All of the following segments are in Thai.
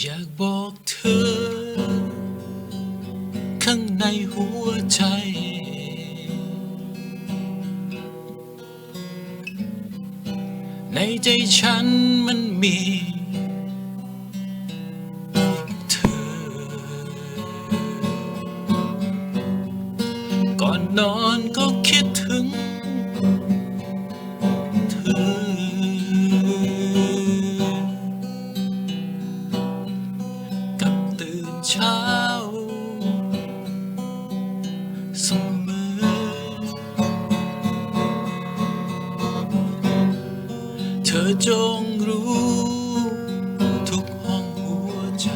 อยากบอกเธอ ข้างในหัวใจ ในใจฉันมันมี เธอ ก่อนนอน เช้าเสมอเธอจงรู้ทุกห้องหัวใจ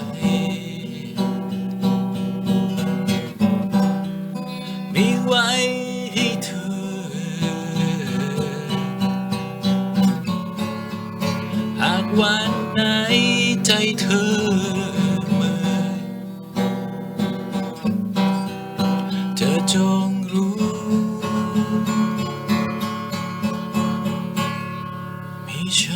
มีไว้ให้เธอ หากวันไหนใจเธอ จงรู้ มีฉัน